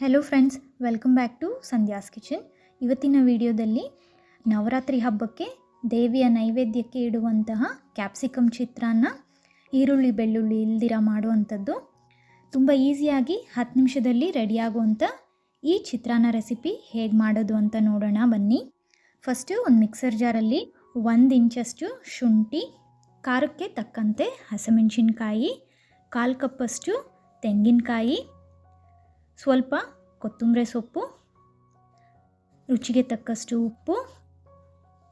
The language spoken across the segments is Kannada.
Hello friends welcome back to Sandhya's kitchen ಇವತ್ತಿನ ವಿಡಿಯೋದಲ್ಲಿ ನವರಾತ್ರಿ ಹಬ್ಬಕ್ಕೆ ದೇವಿಯ ನೈವೇದ್ಯಕ್ಕೆ ಇಡುವಂತಹ ಕ್ಯಾಪ್ಸಿಕಮ್ ಚಿತ್ರಾನ್ನ, ಈರುಳ್ಳಿ, ಬೆಳ್ಳುಳ್ಳಿ, ಇಲ್ದಿರ ಮಾಡುವಂಥದ್ದು. ತುಂಬ ಈಸಿಯಾಗಿ ಹತ್ತು ನಿಮಿಷದಲ್ಲಿ ರೆಡಿಯಾಗುವಂಥ ಈ ಚಿತ್ರಾನ್ನ ರೆಸಿಪಿ ಹೇಗೆ ಮಾಡೋದು ಅಂತ ನೋಡೋಣ, ಬನ್ನಿ. ಫಸ್ಟು ಒಂದು ಮಿಕ್ಸರ್ ಜಾರಲ್ಲಿ ಒಂದು ಇಂಚಷ್ಟು ಶುಂಠಿ, ಖಾರಕ್ಕೆ ತಕ್ಕಂತೆ ಹಸಿಮೆಣಸಿನ್ಕಾಯಿ, ಕಾಲು ಕಪ್ಪಷ್ಟು ತೆಂಗಿನಕಾಯಿ ಸ್ವಲ್ಪ ಕೊತ್ತಂಬರಿ ಸೊಪ್ಪು, ರುಚಿಗೆ ತಕ್ಕಷ್ಟು ಉಪ್ಪು,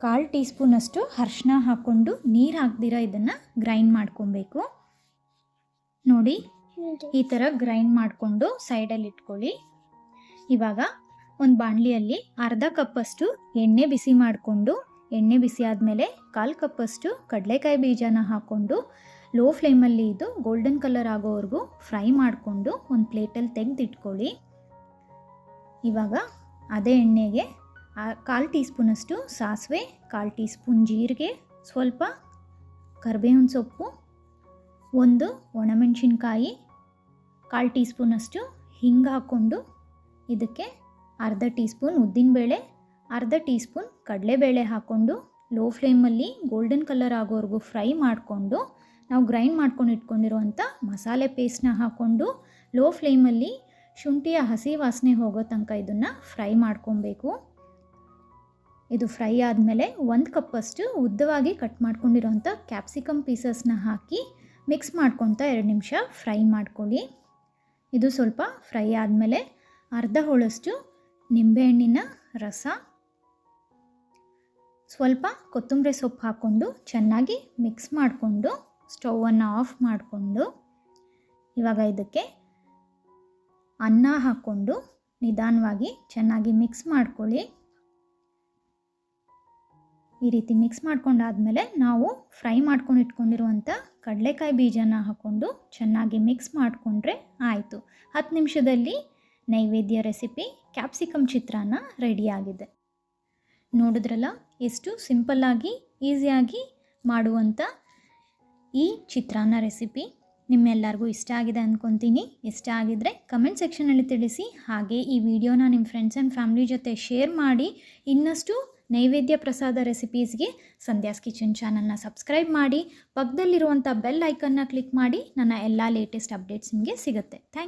ಕಾಲು ಟೀ ಸ್ಪೂನಷ್ಟು ಅರ್ಶಿನ ಹಾಕ್ಕೊಂಡು ನೀರು ಹಾಕ್ದಿರ ಇದನ್ನು ಗ್ರೈಂಡ್ ಮಾಡ್ಕೊಬೇಕು. ನೋಡಿ, ಈ ಥರ ಗ್ರೈಂಡ್ ಮಾಡಿಕೊಂಡು ಸೈಡಲ್ಲಿ ಇಟ್ಕೊಳ್ಳಿ. ಇವಾಗ ಒಂದು ಬಾಣಲಿಯಲ್ಲಿ ಅರ್ಧ ಕಪ್ಪಷ್ಟು ಎಣ್ಣೆ ಬಿಸಿ ಮಾಡಿಕೊಂಡು, ಎಣ್ಣೆ ಬಿಸಿ ಆದಮೇಲೆ ಕಾಲು ಕಪ್ಪಷ್ಟು ಕಡಲೆಕಾಯಿ ಬೀಜನ ಹಾಕ್ಕೊಂಡು ಲೋ ಫ್ಲೇಮಲ್ಲಿ ಇದು ಗೋಲ್ಡನ್ ಕಲರ್ ಆಗೋವರೆಗೂ ಫ್ರೈ ಮಾಡಿಕೊಂಡು ಒಂದು ಪ್ಲೇಟಲ್ಲಿ ತೆಗೆದಿಟ್ಕೊಳ್ಳಿ. ಇವಾಗ ಅದೇ ಎಣ್ಣೆಗೆ ಕಾಲು ಟೀ ಸ್ಪೂನಷ್ಟು ಸಾಸಿವೆ, ಕಾಲು ಟೀ ಸ್ಪೂನ್ ಜೀರಿಗೆ, ಸ್ವಲ್ಪ ಕರಿಬೇವಿನ ಸೊಪ್ಪು, ಒಂದು ಒಣಮೆಣಸಿನ್ಕಾಯಿ, ಕಾಲು ಟೀ ಸ್ಪೂನಷ್ಟು ಹಿಂಗೆ ಹಾಕ್ಕೊಂಡು ಇದಕ್ಕೆ ಅರ್ಧ ಟೀ ಸ್ಪೂನ್ ಉದ್ದಿನಬೇಳೆ, ಅರ್ಧ ಟೀ ಸ್ಪೂನ್ ಕಡಲೆಬೇಳೆ ಹಾಕ್ಕೊಂಡು ಲೋ ಫ್ಲೇಮಲ್ಲಿ ಗೋಲ್ಡನ್ ಕಲರ್ ಆಗೋವರೆಗೂ ಫ್ರೈ ಮಾಡಿಕೊಂಡು ನಾವು ಗ್ರೈಂಡ್ ಮಾಡ್ಕೊಂಡು ಇಟ್ಕೊಂಡಿರುವಂಥ ಮಸಾಲೆ ಪೇಸ್ಟ್ನ ಹಾಕ್ಕೊಂಡು ಲೋ ಫ್ಲೇಮಲ್ಲಿ ಶುಂಠಿಯ ಹಸಿ ವಾಸನೆ ಹೋಗೋ ತನಕ ಇದನ್ನು ಫ್ರೈ ಮಾಡ್ಕೊಬೇಕು. ಇದು ಫ್ರೈ ಆದಮೇಲೆ ಒಂದು ಕಪ್ಪಷ್ಟು ಉದ್ದವಾಗಿ ಕಟ್ ಮಾಡ್ಕೊಂಡಿರೋಂಥ ಕ್ಯಾಪ್ಸಿಕಮ್ ಪೀಸಸ್ನ ಹಾಕಿ ಮಿಕ್ಸ್ ಮಾಡ್ಕೊತ ಎರಡು ನಿಮಿಷ ಫ್ರೈ ಮಾಡ್ಕೊಳ್ಳಿ. ಇದು ಸ್ವಲ್ಪ ಫ್ರೈ ಆದಮೇಲೆ ಅರ್ಧ ಹೋಳಷ್ಟು ನಿಂಬೆಹಣ್ಣಿನ ರಸ, ಸ್ವಲ್ಪ ಕೊತ್ತಂಬರಿ ಸೊಪ್ಪು ಹಾಕ್ಕೊಂಡು ಚೆನ್ನಾಗಿ ಮಿಕ್ಸ್ ಮಾಡಿಕೊಂಡು ಸ್ಟೌವನ್ನು ಆಫ್ ಮಾಡಿಕೊಂಡು ಇವಾಗ ಇದಕ್ಕೆ ಅನ್ನ ಹಾಕ್ಕೊಂಡು ನಿಧಾನವಾಗಿ ಚೆನ್ನಾಗಿ ಮಿಕ್ಸ್ ಮಾಡ್ಕೊಳ್ಳಿ. ಈ ರೀತಿ ಮಿಕ್ಸ್ ಮಾಡ್ಕೊಂಡಾದಮೇಲೆ ನಾವು ಫ್ರೈ ಮಾಡ್ಕೊಂಡು ಇಟ್ಕೊಂಡಿರುವಂಥ ಕಡಲೆಕಾಯಿ ಬೀಜನ ಹಾಕ್ಕೊಂಡು ಚೆನ್ನಾಗಿ ಮಿಕ್ಸ್ ಮಾಡಿಕೊಂಡ್ರೆ ಆಯಿತು. ಹತ್ತು ನಿಮಿಷದಲ್ಲಿ ನೈವೇದ್ಯ ರೆಸಿಪಿ ಕ್ಯಾಪ್ಸಿಕಮ್ ಚಿತ್ರಾನ್ನ ರೆಡಿಯಾಗಿದೆ. ನೋಡಿದ್ರಲ್ಲ, ಎಷ್ಟು ಸಿಂಪಲ್ಲಾಗಿ, ಈಸಿಯಾಗಿ ಮಾಡುವಂಥ ಈ ಚಿತ್ರಾನ್ನ ರೆಸಿಪಿ ನಿಮ್ಮೆಲ್ಲರಿಗೂ ಇಷ್ಟ ಆಗಿದೆ ಅಂದ್ಕೊತೀನಿ ಇಷ್ಟ ಆಗಿದ್ದರೆ ಕಮೆಂಟ್ ಸೆಕ್ಷನಲ್ಲಿ ತಿಳಿಸಿ. ಹಾಗೆ ಈ ವಿಡಿಯೋನ ನಿಮ್ಮ ಫ್ರೆಂಡ್ಸ್ ಆ್ಯಂಡ್ ಫ್ಯಾಮಿಲಿ ಜೊತೆ ಶೇರ್ ಮಾಡಿ. ಇನ್ನಷ್ಟು ನೈವೇದ್ಯ ಪ್ರಸಾದ ರೆಸಿಪೀಸ್ಗೆ ಸಂಧ್ಯಾಸ್ ಕಿಚನ್ ಚಾನಲ್ನ ಸಬ್ಸ್ಕ್ರೈಬ್ ಮಾಡಿ. ಪಕ್ಕದಲ್ಲಿರುವಂಥ ಬೆಲ್ ಐಕನ್ನ ಕ್ಲಿಕ್ ಮಾಡಿ. ನನ್ನ ಎಲ್ಲ ಲೇಟೆಸ್ಟ್ ಅಪ್ಡೇಟ್ಸ್ ನಿಮಗೆ ಸಿಗುತ್ತೆ. Thank you